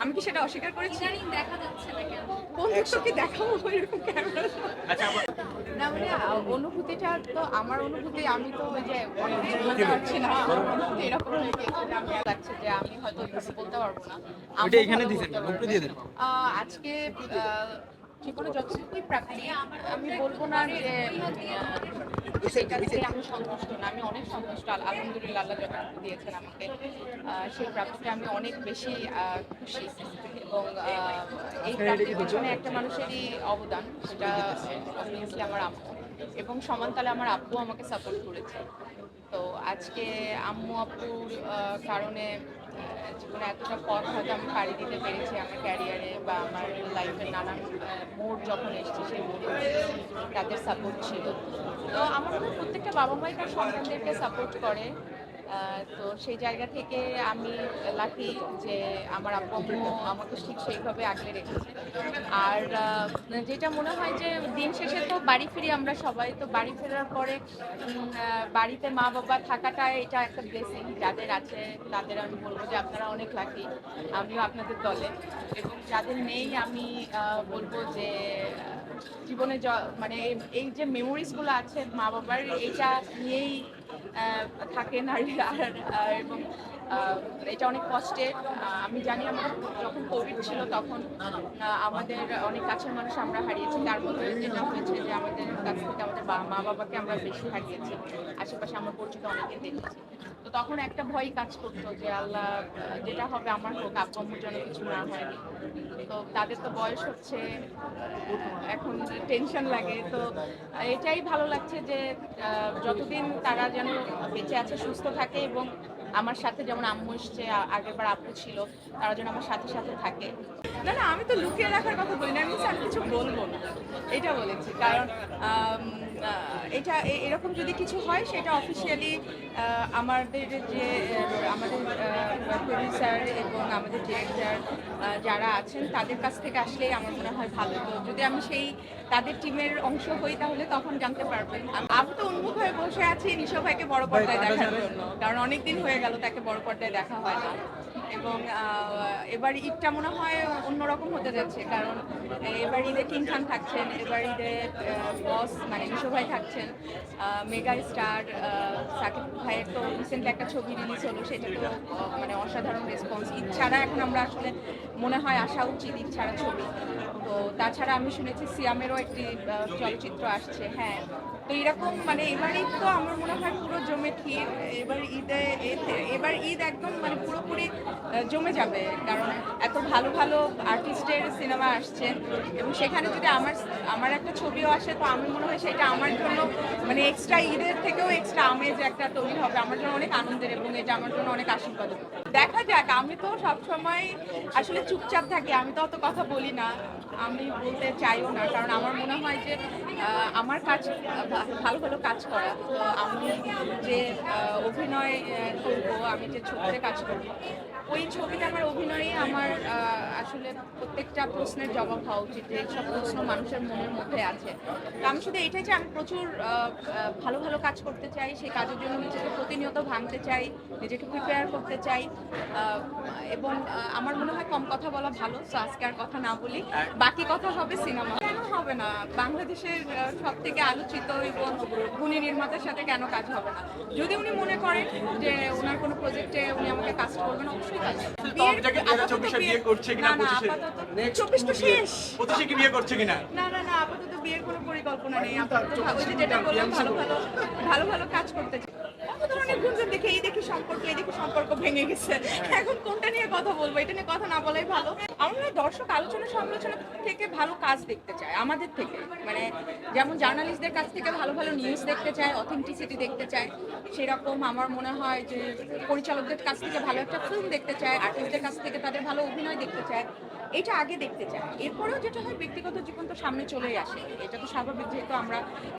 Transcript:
আমি কি সেটা অস্বীকার করেছি? দেখা যাচ্ছে না কেন? দেখাবো এরকম ক্যামেরা আচ্ছা না মানে অনুভূতিটা তো আমার অনুভূতি আমি তো ওই যে বলতে পারছি না অনুভূতি এরকম হয়ে আমি লাগছে যে আমি হয়তো বলতে পারব না। আজকে আহ, জীবনে যতটুকুই প্রাপ্তি আমি বলব না যে আহ, সেটাতে আমি সন্তুষ্ট না আমি অনেক সন্তুষ্ট। আল- আলহামদুলিল্লাহ আল্লাহ যতটুকু দিয়েছেন আমাকে সেই প্রাপ্তিতে আমি অনেক বেশি খুশি। এবং এই প্রাপ্তির পিছনে একটা মানুষেরই অবদান সেটা অবভিয়াসলি আমার আম্মু এবং সমানতালে আমার আব্বু আমাকে সাপোর্ট করেছে। তো আজকে আম্মু আপুর কারণে জীবনে এতটা পথ হয়তো আমি পাড়ি দিতে পেরেছি আমার ক্যারিয়ারে বা আমার লাইফের নানান মোড় যখন এসছে সেই মোড়ে তাদের সাপোর্ট ছিল। তো আমার মনে প্রত্যেকটা বাবা মাই তার সন্তানদেরকে সাপোর্ট করে। তো সেই জায়গা থেকে আমি লাকি যে আমার আব্বু আমাকে ঠিক সেইভাবে আগলে রেখেছে। আর যেটা মনে হয় যে দিন শেষে তো বাড়ি ফিরি আমরা সবাই, তো বাড়ি ফেরার পরে বাড়িতে মা বাবা থাকাটা এটা একটা ব্লেসিং যাদের আছে তাদের আমি বলব যে আপনারা অনেক লাকি আমিও আপনাদের দলে। এবং যাদের নেই আমি বলব যে জীবনে মানে এই- এই যে মেমোরিজগুলো আছে মা বাবার এইটা নিয়েই আহ, নারীরা আর এবং এটা অনেক কষ্টের আমি জানি আমরা যখন কোভিড ছিল তখন আমাদের অনেক কাছের মানুষ আমরা হারিয়েছি। তার মধ্যে যেটা হয়েছে যে আমাদের কাছ থেকে আমাদের মা বাবাকে আমরা বেশি হারিয়েছি। আশেপাশে আমার পরিচিত অনেকে দেখেছি। তখন একটা ভয় কাজ করতো যে আল্লাহ, যেটা হবে আমার হোক আব্বু যেন কিছু না হয়। তো তাদের তো বয়স হচ্ছে, এখন টেনশন লাগে। তো এটাই ভালো লাগছে যে যতদিন তারা যেন বেঁচে আছে, সুস্থ থাকে এবং আমার সাথে যেমন আম্মু এসছে আ- আগেরবার আপু ছিল তারা যেন আমার সাথে সাথে থাকে। না না আমি তো লুকিয়ে রাখার কথা বলি না আমি আমি কিছু বলব না। এটা বলেছি কারণ এটা এরকম যদি কিছু হয় সেটা অফিসিয়ালি আমাদের যে আমাদের প্রডিউসার এবং আমাদের ডিরেক্টর যারা আছেন তাদের কাছ থেকে আসলেই আমার মনে হয় ভালো। তো যদি আমি সেই তাদের টিমের অংশ হই তাহলে তখন জানতে পারবেন। আম- আমি তো উন্মুখ হয়ে বসে আছি নিশো ভাইকে বড় পর্দায় দেখার জন্য কারণ অনেকদিন হয়ে গেল, তাকে বড় পর্দায় দেখা হয় না। এবং এবার ঈদটা মনে হয় অন্যরকম হতে যাচ্ছে, কারণ এবার ঈদে কিং খান থাকছেন, এবার ঈদে বস মানে নিশো ভাই থাকছেন মেগা স্টার সাকিব ভাইয়ের তো রিসেন্টলি একটা ছবি রিলিজ হলো, সেটা তো মানে অসাধারণ রেসপন্স ঈদ ছাড়া এখন আমরা আসলে মনে হয় আসা উচিত ঈদ ছাড়া ছবি। তো তাছাড়া আমি শুনেছি সিয়ামেরও একটি চলচ্চিত্র আসছে হ্যাঁ। তো এরকম মানে এবার তো আমার মনে হয় পুরো জমে ঠিক, এবার ঈদে এবার ঈদ একদম মানে পুরোপুরি জমে যাবে। কারণ এত ভালো ভালো আর্টিস্টের সিনেমা আসছে এবং সেখানে যদি আমার আমার একটা ছবিও আসে, তো আমি মনে হয় সেটা আমার জন্য মানে এক্সট্রা ঈদের থেকেও এক্সট্রা আমেজ একটা তৈরি হবে। আমার জন্য অনেক আনন্দের এবং এটা আমার জন্য অনেক আশীর্বাদ। দেখা যাক, আমি তো সবসময় আসলে চুপচাপ থাকি, আমি তো অত কথা বলি না, আমি বলতে চাইও না, কারণ আমার মনে হয় যে আমার কাজ, ভালো ভালো কাজ করা। তো আমি যে অভিনয় করব, আমি যে ছবিতে কাজ করব, ওই ছবিতে আমার অভিনয়ে আমার আসলে প্রত্যেকটা প্রশ্নের জবাব হওয়া উচিত যে সব প্রশ্ন মানুষের মনের মধ্যে আছে। তো আমি শুধু এটাই যে আমি প্রচুর ভালো ভালো কাজ করতে চাই সেই কাজের জন্য নিজেকে প্রতিনিয়ত ভাঙতে চাই নিজেকে প্রিপেয়ার করতে চাই এবং আমার মনে হয় কম কথা বলা ভালো তো আজকে আর কথা না বলি। বাকি কথা হবে সিনেমা। কেন হবে না? বাংলাদেশের সব থেকে আলোচিত এবং গুণী নির্মাতার সাথে কেন কাজ হবে না? যদি উনি মনে করেন যে ওনার কোনো প্রজেক্টে উনি আমাকে কাজ করবেন অবশ্যই কাজ করবেন। চব্বিশ তো শেষ। পঁচিশে কি বিয়ে করছে কিনা? না না না আপাতত বিয়ের কোনো পরিকল্পনা নেই। আপাতত ওই যে যেটা বললাম ভালো ভালো ভালো ভালো কাজ করতে চাই। দেখে এই দেখি সম্পর্ক এই দেখি সম্পর্ক ভেঙে গেছে। এখন কোনটা নিয়ে কথা বলব এটা নিয়ে কথা না বলাই ভালো। আমার দর্শক আলোচনা সমালোচনা থেকে ভালো কাজ দেখতে চায় আমাদের থেকে। মানে যেমন জার্নালিস্টদের কাছ থেকে ভালো ভালো নিউজ দেখতে চায় অথেন্টিসিটি দেখতে চায় সেরকম আমার মনে হয় যে পরিচালকদের কাছ থেকে ভালো একটা ফিল্ম দেখতে চায় আর্টিস্টদের কাছ থেকে তাদের ভালো অভিনয় দেখতে চায় এটা আগে দেখতে চায় এরপরেও যেটা হয়, ব্যক্তিগত জীবন তো সামনে চলেই আসে। এটা তো স্বাভাবিক, যেহেতু আমরা